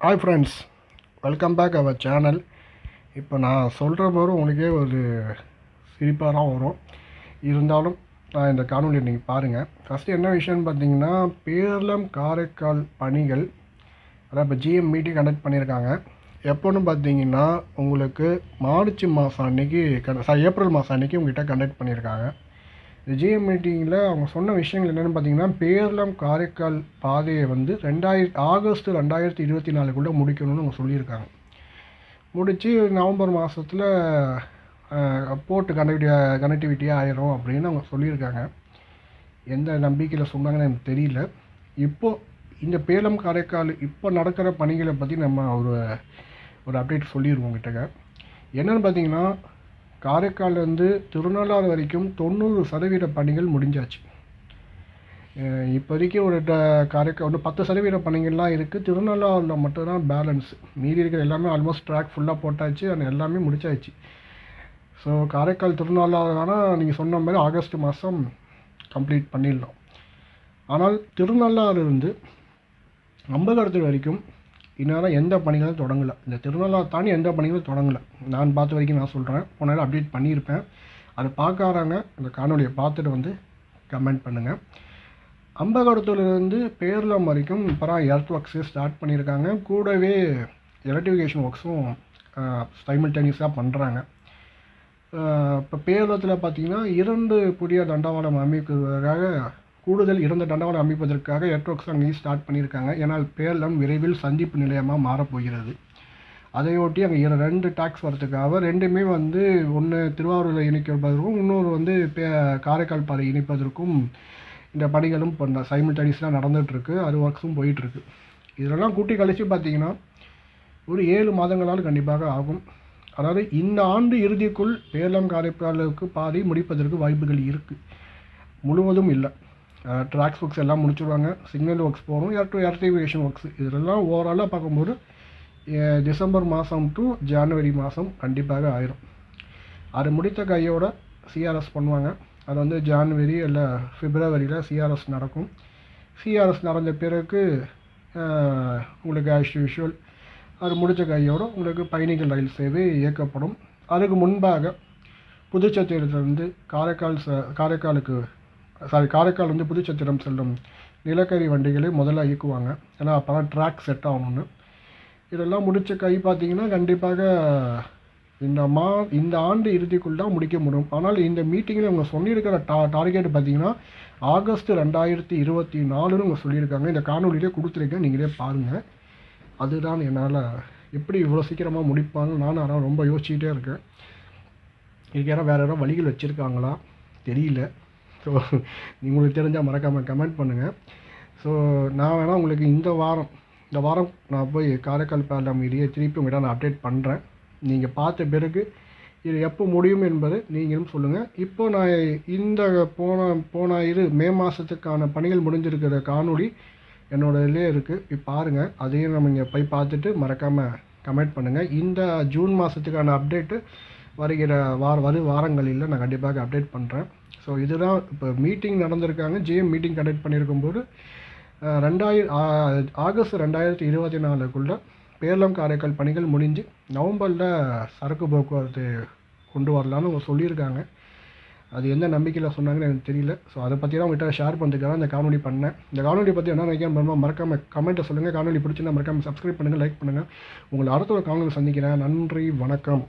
Hi friends welcome back our channel இப்போ நான் சொல்கிற போது உங்களுக்கே ஒரு சிரிப்பாக தான் வரும். இருந்தாலும் நான் இந்த காணொலியை நீங்கள் பாருங்கள் ஃபஸ்ட்டு என்ன விஷயம்னு பார்த்தீங்கன்னா பேரளம் காரைக்கால் பணிகள் அதான் இப்போ ஜிஎம் மீட்டிங் கண்டக்ட் பண்ணியிருக்காங்க. எப்போன்னு பார்த்தீங்கன்னா உங்களுக்கு மார்ச் மாதம் அன்றைக்கி கண்ட- சாரி ஏப்ரல் மாதம் அன்றைக்கி உங்கள்கிட்ட கண்டக்ட் பண்ணியிருக்காங்க. இந்த ஜிஎம் மீட்டிங்கில் அவங்க சொன்ன விஷயங்கள் என்னென்னு பார்த்தீங்கன்னா பேர்லம் காரைக்கால் பாதையை வந்து ரெண்டாயிரத்தி ஆகஸ்ட் ரெண்டாயிரத்தி இருபத்தி நாலுக்குள்ளே முடிக்கணும்னு அவங்க சொல்லியிருக்காங்க. முடித்து நவம்பர் மாதத்தில் போர்ட்டு கனெக்டி கனெக்டிவிட்டியாக ஆயிரும் அப்படின்னு அவங்க சொல்லியிருக்காங்க. எந்த நம்பிக்கையில் சொன்னாங்கன்னு எனக்கு தெரியல. இப்போது இந்த பேலம் காரைக்கால் இப்போ நடக்கிற பணிகளை பற்றி நம்ம ஒரு ஒரு அப்டேட் சொல்லிடுவோம் கிட்டக்க என்னென்னு பார்த்தீங்கன்னா காரைக்கால்லேருந்து திருநள்ளாறு வரைக்கும் தொண்ணூறு சதவீத பணிகள் முடிஞ்சாச்சு. இப்போதைக்கு ஒரு ட காரைக்கால் வந்து பத்து சதவீத பணிகள்லாம் இருக்குது திருநள்ளாறில் மட்டும்தான் பேலன்ஸ் மீதி இருக்கிற எல்லாமே ஆல்மோஸ்ட் ட்ராக் ஃபுல்லாக போட்டாச்சு. அது எல்லாமே முடிச்சாச்சு. ஸோ காரைக்கால் திருநள்ளாறுனா நீங்கள் சொன்ன மாதிரி ஆகஸ்ட் மாதம் கம்ப்ளீட் பண்ணிடலாம். ஆனால் திருநள்ளாறுலேருந்து அம்பகடத்து வரைக்கும் இந்நேரம் எந்த பணிகளும் தொடங்கலை. இந்த திருநள்ளாறு தாண்டி எந்த பணிகளும் தொடங்கலை. நான் பார்த்த வரைக்கும் நான் சொல்கிறேன் போன அப்டேட் பண்ணியிருப்பேன். அதை பார்க்காதவங்க அந்த காணொலியை பார்த்துட்டு வந்து கமெண்ட் பண்ணுங்கள் அம்பகடத்துலேருந்து பேர்லம் வரைக்கும் இப்போ எர்த் ஒர்க்ஸு ஸ்டார்ட் பண்ணியிருக்காங்க. கூடவே எலக்ட்ரிஃபிகேஷன் ஒர்க்ஸும் சைமல்டேனியஸாக பண்ணுறாங்க இப்போ பேரளத்தில் பார்த்தீங்கன்னா இரண்டு புதிய தண்டவாளம் அமைக்கிறதுக்காக கூடுதல் இரண்டு தண்டவாளம் அமைப்பதற்காக எட்ரோக்ஸ் அங்கேயும் ஸ்டார்ட் பண்ணியிருக்காங்க. ஏன்னால் பேரலம் விரைவில் சந்திப்பு நிலையமாக மாறப்போகிறது. அதையொட்டி அங்கே ரெண்டு டாக்ஸ் வரதுக்காக ரெண்டுமே வந்து ஒன்று திருவாரூரில் இணைப்பதற்கும் இன்னொரு வந்து பே காரைக்கால் பாதை இணைப்பதற்கும் இந்த பணிகளும் இப்போ சைமில்டனிஸ்லாம் நடந்துகிட்ருக்கு அது ஒர்க்ஸும் போயிட்டுருக்கு. இதெல்லாம் கூட்டி கழித்து பார்த்தீங்கன்னா ஒரு ஏழு மாதங்களால் கண்டிப்பாக ஆகும். அதாவது இந்த ஆண்டு இறுதிக்குள் பேரலம் காரைக்காலுக்கு பாதை முடிப்பதற்கு வாய்ப்புகள் இருக்குது முழுவதும் இல்லை. ட்ராக்ஸ் ஒர்க்ஸ் எல்லாம் முடிச்சிடுவாங்க சிக்னல் ஒர்க்ஸ் போகணும். டு ஏர்டிவேஷன் ஒர்க்ஸ் இதெல்லாம் ஓவராலாக பார்க்கும்போது டிசம்பர் மாதம் டு ஜனவரி மாதம் கண்டிப்பாக ஆயிரும். அது முடித்த கையோட சிஆர்எஸ் பண்ணுவாங்க. அது வந்து ஜான்வரி இல்லை பிப்ரவரியில் சிஆர்எஸ் நடக்கும். சிஆர்எஸ் நடந்த பிறகு உங்களுக்கு ஆஸ் யூஷுவல் அது முடித்த கையோட உங்களுக்கு பயணிகள் ரயில் சேவை இயக்கப்படும். அதுக்கு முன்பாக புதுச்சத்திரத்திலிருந்து காரைக்கால் ச காரைக்காலுக்கு சாரி காரைக்கால் வந்து புதுச்சத்திரம் செல்லும் நிலக்கரி வண்டிகளை முதல்ல இயக்குவாங்க. ஏன்னா அப்போ தான் ட்ராக் செட் ஆகணும்னு. இதெல்லாம் முடித்த கை பார்த்தீங்கன்னா கண்டிப்பாக இந்த மா இந்த ஆண்டு இறுதிக்குள் தான் முடிக்க முடியும். ஆனால் இந்த மீட்டிங்கில் அவங்க சொல்லியிருக்கிற டா டார்கெட் பார்த்தீங்கன்னா ஆகஸ்ட் ரெண்டாயிரத்தி இருபத்தி நாலுன்னு அவங்க சொல்லியிருக்காங்க. இந்த காணொலியிலே கொடுத்துருக்கேன். நீங்களே பாருங்கள் அதுதான் என்னால் எப்படி இவ்வளோ சீக்கிரமாக முடிப்பாங்க நானும் ஆனால் ரொம்ப யோசிச்சுக்கிட்டே இருக்கேன். இதுக்கு யாரும் வேறு யாரும் வழிகள் வச்சுருக்காங்களா? தெரியல. ஸோ உங்களுக்கு தெரிஞ்சால் மறக்காமல் கமெண்ட் பண்ணுங்கள் ஸோ நான் வேணால் உங்களுக்கு இந்த வாரம் இந்த வாரம் நான் போய் காரைக்கால் பேரலாம் இடையே திருப்பி உங்கள்கிட்ட நான் அப்டேட் பண்ணுறேன் நீங்கள் பார்த்த பிறகு இது எப்போ முடியும் என்பது நீங்களும் சொல்லுங்கள் இப்போ நான் இந்த போன போன இரு மே மாதத்துக்கான பணிகள் முடிஞ்சிருக்கிற காணொளி என்னோட இதுலேயே இருக்குது இப்போ பாருங்கள் அதையும் நம்ம இங்கே போய் பார்த்துட்டு மறக்காமல் கமெண்ட் பண்ணுங்கள் இந்த ஜூன் மாதத்துக்கான அப்டேட்டு வருகிற வார வரும் வாரங்களில் நான் கண்டிப்பாக அப்டேட் பண்ணுறேன் ஸோ இதுதான் இப்போ மீட்டிங் நடந்திருக்காங்க. ஜிஎம் மீட்டிங் கண்டக்ட் பண்ணியிருக்கும்போது ரெண்டாயிரம் ஆகஸ்ட் ரெண்டாயிரத்தி இருபத்தி நாலுக்குள்ளே பேரளம் காரைக்கால் பணிகள் முடிஞ்சு நவம்பரில் சரக்கு போக்குவரத்து கொண்டு வரலான்னு அவங்க சொல்லியிருக்காங்க. அது எந்த நம்பிக்கையில் சொன்னாங்கன்னு எனக்கு தெரியல. ஸோ அதை பற்றி தான் உங்கள்கிட்ட ஷேர் பண்ணுறதுக்காக இந்த காணொலி பண்ணேன். இந்த காணொலி பற்றி என்ன நினைக்கிறேன் மறக்காமல் கமெண்ட்டை சொல்லுங்கள் காணொலி பிடிச்சிருந்தா மறக்காமல் சப்ஸ்கிரைப் பண்ணுங்கள் லைக் பண்ணுங்கள் உங்களை அடுத்த ஒரு காணொலி சந்திக்கிறேன். நன்றி வணக்கம்.